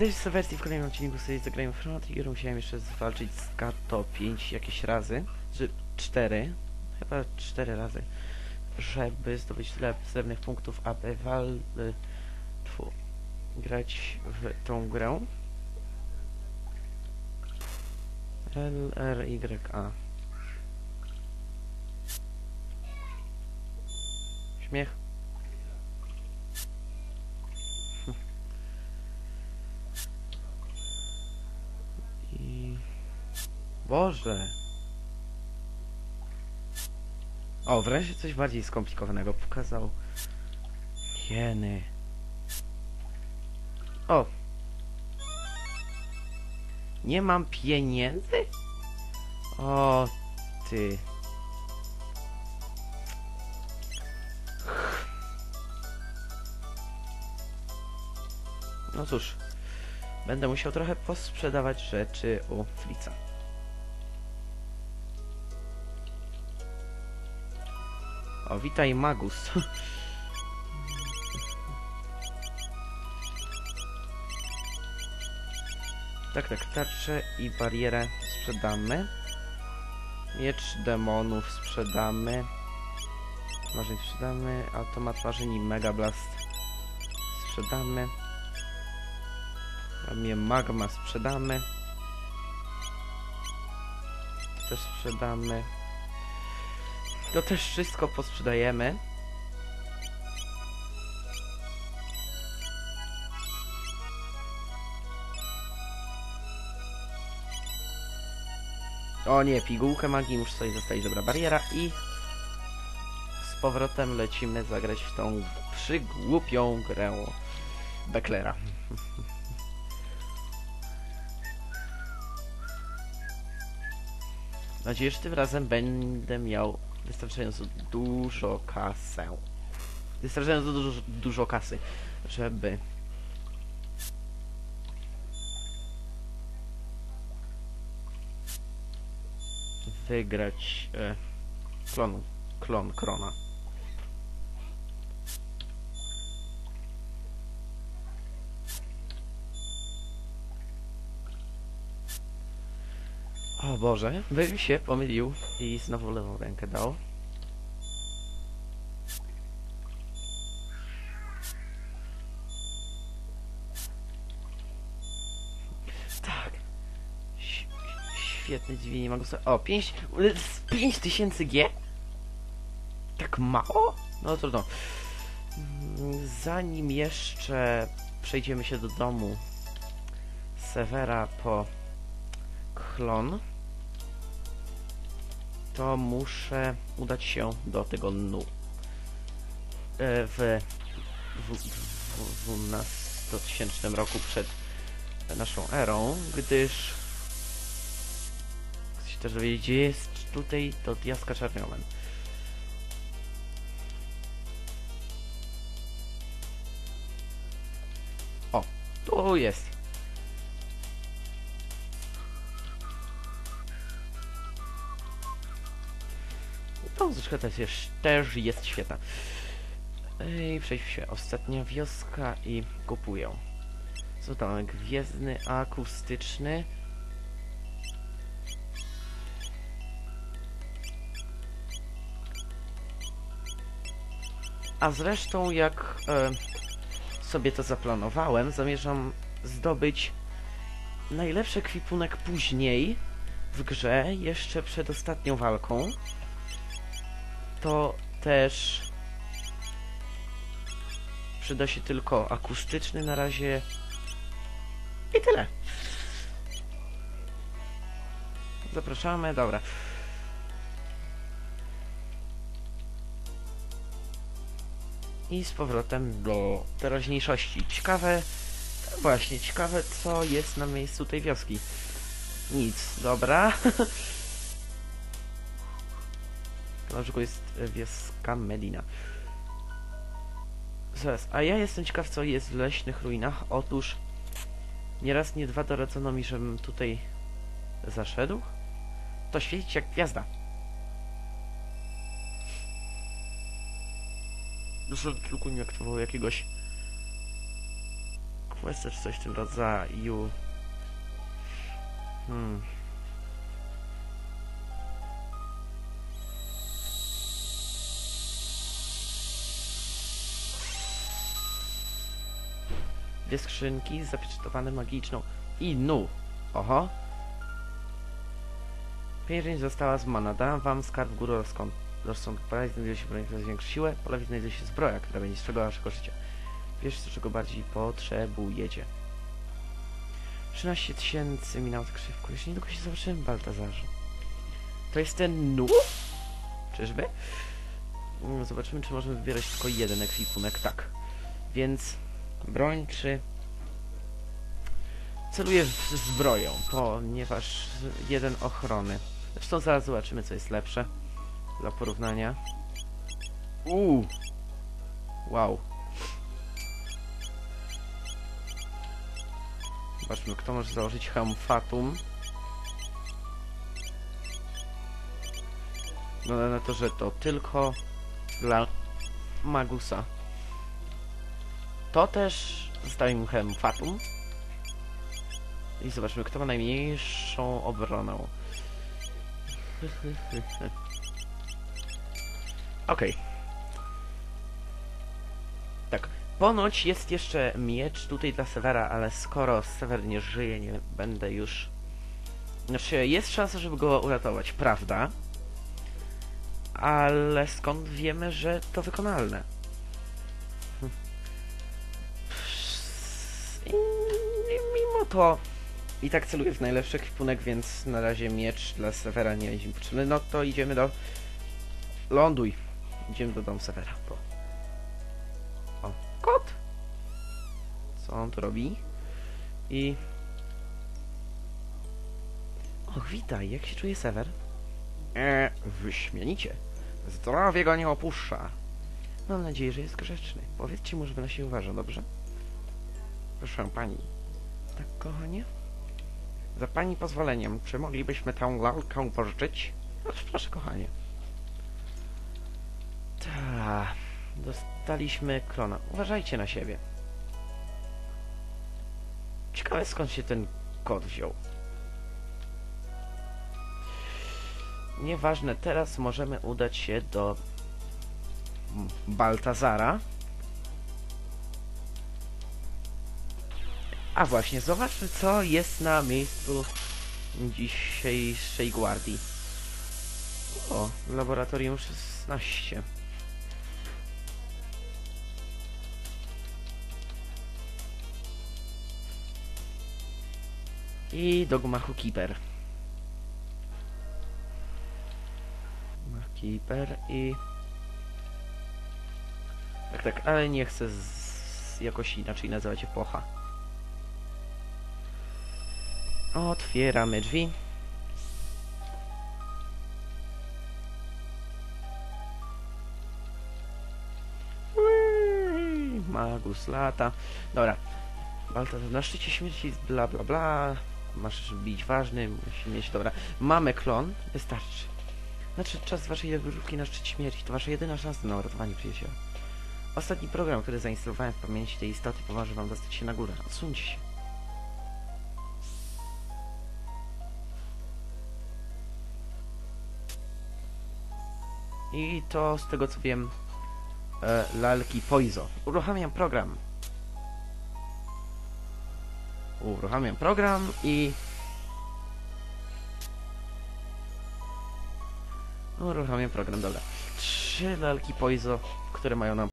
Też w wersji w kolejnym odcinku sobie zagrałem Chrono Trigger, musiałem jeszcze zwalczyć z Kato 5 jakieś razy, czy 4, chyba 4 razy, żeby zdobyć tyle srebrnych punktów, aby wal... Tfu, grać w tą grę. L, R, Y, A. Śmiech. Boże! O, wreszcie coś bardziej skomplikowanego pokazał. Jeny. O! Nie mam pieniędzy? O, ty. No cóż, będę musiał trochę posprzedawać rzeczy u Fritza. O, witaj Magus. tak, tak, tarczę i barierę sprzedamy. Miecz demonów sprzedamy. Marzeń sprzedamy. Automat marzeń i Mega Blast sprzedamy. Ramię Magma sprzedamy. To też sprzedamy. To też wszystko posprzedajemy. O nie, pigułkę magii muszę sobie zostawić. Dobra, bariera i z powrotem lecimy zagrać w tą przygłupią grę Becklera. Nadzieję, że tym razem będę miał wystarczająco dużo kasę. Wystarczająco dużo, dużo kasy, żeby wygrać e, klon, klon Krona. Boże, bym się pomylił i znowu lewą rękę dał. Tak. Ś- Świetne dźwięk mogę sobie... O, 5... 5000 G? Tak mało? No trudno. Zanim jeszcze przejdziemy się do domu Severa po klon, to muszę udać się do tego nu. E, W, w, w, w 12-tysięcznym roku przed naszą erą, gdyż chcecie też dowiedzieć, gdzie jest tutaj to Diaska Czarniomen. O, tu jest. Ta muzyczka też jest, też jest świetna. I przejdźmy się. Ostatnia wioska i kupuję. Co tam? Gwiezdny, akustyczny. A zresztą jak e, sobie to zaplanowałem, zamierzam zdobyć najlepszy ekwipunek później w grze, jeszcze przed ostatnią walką to też przyda się tylko akustyczny na razie i tyle. Zapraszamy, dobra. I z powrotem do teraźniejszości. Ciekawe, właśnie, ciekawe co jest na miejscu tej wioski. Nic, dobra. Na przykład jest e, wioska Medina. Zaraz, a ja jestem ciekaw, co jest w leśnych ruinach. Otóż nieraz, nie dwa doradzono mi, żebym tutaj zaszedł. To świecić jak gwiazda. Zresztą tylko nie aktywował jakiegoś questa czy coś w tym rodzaju. Hmm. Dwie skrzynki zapieczętowane magiczną i nu. Oho. Pieniężnie została zmana. Dam wam skarb góry rozkąt. Rozsądku. Po lewej znajduje się broń, która zwiększy siłę. Po lewej znajduje się zbroja, która będzie strzegła waszego życia. Wiesz, czego bardziej potrzebujecie. 13 tysięcy minęło tak szybko. Jeszcze niedługo się zobaczymy, Baltazarze. To jest ten nu? Czyżby? Mm, Zobaczymy, czy możemy wybierać tylko jeden ekwipunek. Tak. Więc broń czy... Celuję zbroją, ponieważ jeden ochrony. Zresztą zaraz zobaczymy, co jest lepsze. Dla porównania. Uuu! Wow. Zobaczmy, kto może założyć hełm. Wygląda na to, że to tylko dla Magusa. To też zostawię mu hełm Fatum. I zobaczmy, kto ma najmniejszą obronę. Okej. Tak. Ponoć jest jeszcze miecz tutaj dla Severa, ale skoro Sever nie żyje, nie będę już... Znaczy, jest szansa, żeby go uratować, prawda? Ale skąd wiemy, że to wykonalne? To i tak celuję w najlepszy ekwipunek, więc na razie miecz dla Severa nie mi potrzebny. No to idziemy do... Ląduj. Idziemy do domu Severa. Po. O, kot! Co on tu robi? I... Och, witaj, jak się czuje Sever? Eee, wyśmienicie. Zdrowie go nie opuszcza. Mam nadzieję, że jest grzeczny. Powiedzcie mu, żeby na siebie uważał, dobrze? Proszę pani. Tak, kochanie? Za pani pozwoleniem, czy moglibyśmy tę lalkę pożyczyć? No, proszę, kochanie. Ta, dostaliśmy klona. Uważajcie na siebie. Ciekawe skąd się ten kod wziął. Nieważne, teraz możemy udać się do Baltazara. A właśnie, zobaczmy co jest na miejscu dzisiejszej gwardii. O, laboratorium 16. I do gmachu Keeper. Keeper i... Tak, tak, ale nie chcę z... jakoś inaczej nazywać epocha. Otwieramy drzwi. Ui, Magus lata. Dobra. Baltazar na szczycie śmierci, bla bla bla. Masz bić ważny, musi mieć. Dobra. Mamy klon. Wystarczy. Nadszedł czas waszej wyrówki na szczycie śmierci. To wasza jedyna szansa na uratowanie przyjaciela. Ostatni program, który zainstalowałem w pamięci tej istoty, pomoże wam dostać się na górę. Odsuńcie się. I to z tego co wiem e, lalki Poizo. Uruchamiam program. Uruchamiam program i uruchamiam program, dobra. Trzy lalki Poizo, które mają nam